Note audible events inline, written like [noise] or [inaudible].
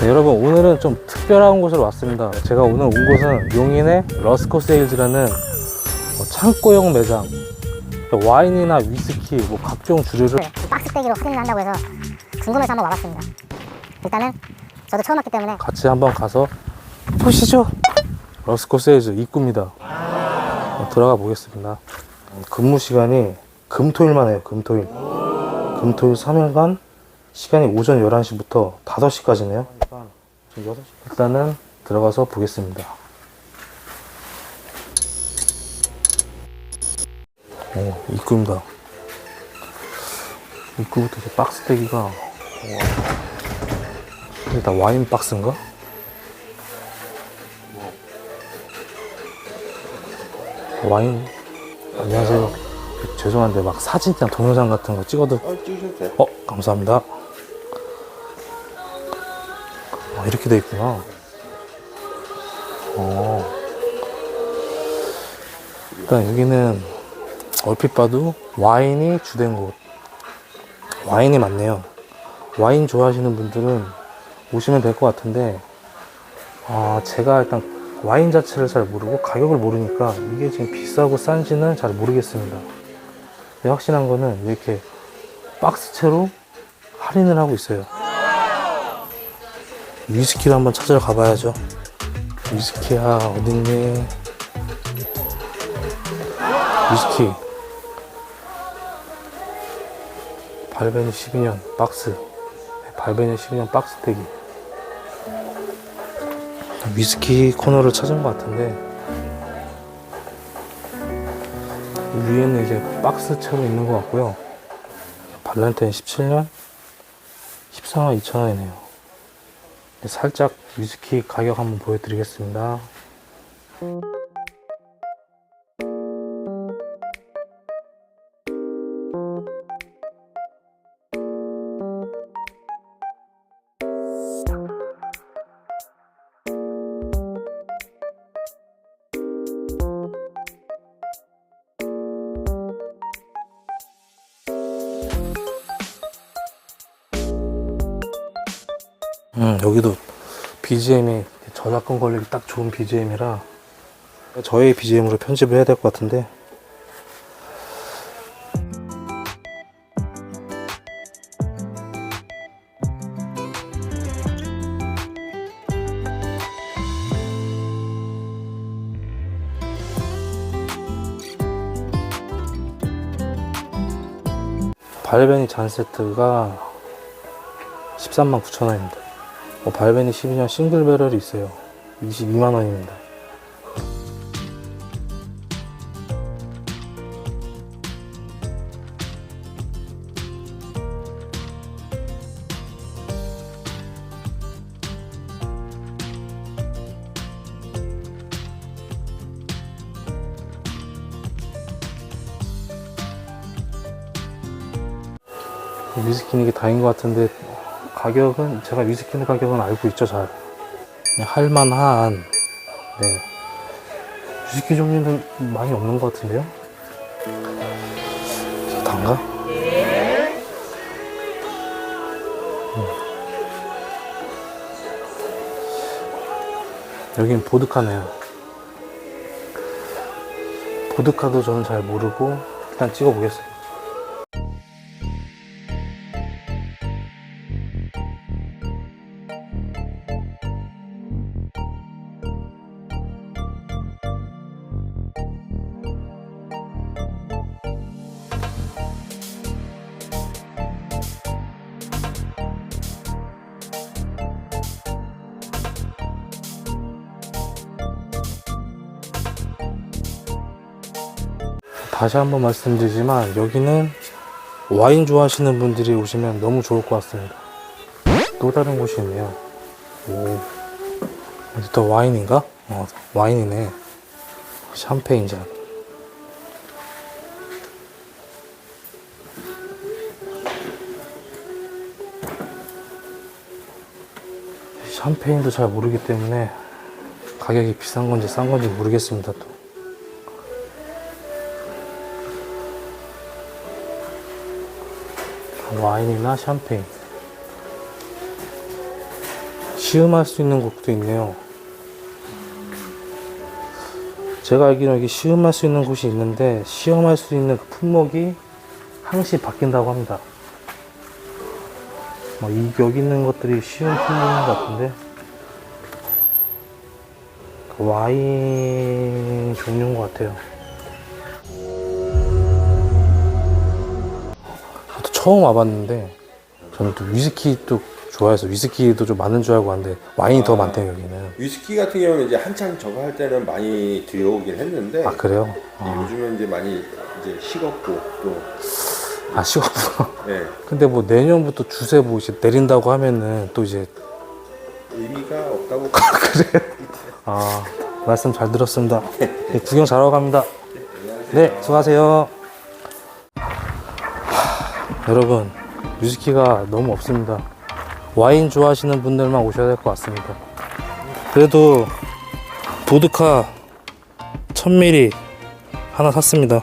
네, 여러분 오늘은 좀 특별한 곳으로 왔습니다. 제가 오늘 온 곳은 용인의 러스코 세일즈라는 어, 창고형 매장. 와인이나 위스키, 뭐 각종 주류를 네, 박스떼기로 할인을 한다고 해서 궁금해서 한번 와봤습니다. 일단은 저도 처음 왔기 때문에 같이 한번 가서 보시죠. 러스코 세일즈 입구입니다. 어, 들어가 보겠습니다. 어, 근무 시간이 금토일만 해요. 금토일. 금토일 3일간 시간이 오전 11시부터 5시까지네요. 일단은 들어가서 보겠습니다. 오, 입구입니다. 입구부터 이제 박스 대기가 우와. 일단 와인 박스인가? 와인 안녕하세요 죄송한데 막 사진이나 동영상 같은 거 찍어도 어. 어 감사합니다 아, 이렇게 돼 있구나. 어. 일단 여기는 얼핏 봐도 와인이 주된 곳. 와인이 많네요. 와인 좋아하시는 분들은 오시면 될 것 같은데 아 제가 일단 와인 자체를 잘 모르고 가격을 모르니까 이게 지금 비싸고 싼지는 잘 모르겠습니다. 확실한 거는 이렇게 박스채로 할인을 하고 있어요 위스키를 한번 찾으러 가봐야죠. 위스키야 어딨니? 위스키. 발베니 12년 박스. 발베니 12년 박스 대기 위스키 코너를 찾은 것 같은데. 위에는 이제 박스채로 있는 것 같고요. 발렌타인 17년? 14만 2천원이네요 살짝 위스키 가격 한번 보여드리겠습니다 음, 여기도 BGM이 저작권 걸리기 딱 좋은 BGM이라 저의 BGM으로 편집을 해야 될 것 같은데 발베니 잔 세트가 13만 9천 원입니다. 어, 발베니 12년 싱글 배럴이 있어요. 22만 원입니다. 위스키는 이게 다인 것 같은데 가격은 제가 위스키는 가격은 알고 있죠 잘. 그냥 할만한. 네. 위스키 종류는 많이 없는 것 같은데요? 자, 단가? 음. 여긴 보드카네요. 보드카도 저는 잘 모르고 일단 찍어 보겠습니다 다시 한번 말씀드리지만 여기는 와인 좋아하시는 분들이 오시면 너무 좋을 것 같습니다. 또 다른 곳이 있네요. 오, 어디 또 와인인가? 어, 와인이네. 샴페인 잔. 샴페인도 잘 모르기 때문에 가격이 비싼 건지 싼 건지 모르겠습니다. 또. 와인이나 샴페인 시음할 수 있는 곳도 있네요. 제가 알기로 여기 시음할 수 있는 곳이 있는데 시음할 수 있는 그 품목이 항시 바뀐다고 합니다. 뭐 이, 여기 있는 것들이 시음 품목인 것 같은데 그 와인 종류인 것 같아요. 처음 와봤는데 저는 또 위스키 또 좋아해서 위스키도 좀 많은 줄 알고 왔는데 와인이 더 많대요 여기는. 위스키 같은 경우는 이제 한창 저거 할 때는 많이 들어오긴 했는데 아 그래요? 이제 요즘은 이제 많이 이제 식었고 또아 식었구나. [laughs] 네, 근데 뭐 내년부터 주세 뭐 이제 내린다고 하면은 또 이제 의미가 없다고 [laughs] 아 말씀 잘 들었습니다. [laughs] 네, 구경 잘하고 갑니다. 네 수고하세요. 하, 여러분 위스키가 너무 없습니다. 와인 좋아하시는 분들만 오셔야 될 것 같습니다. 그래도 보드카 1000ml 하나 샀습니다.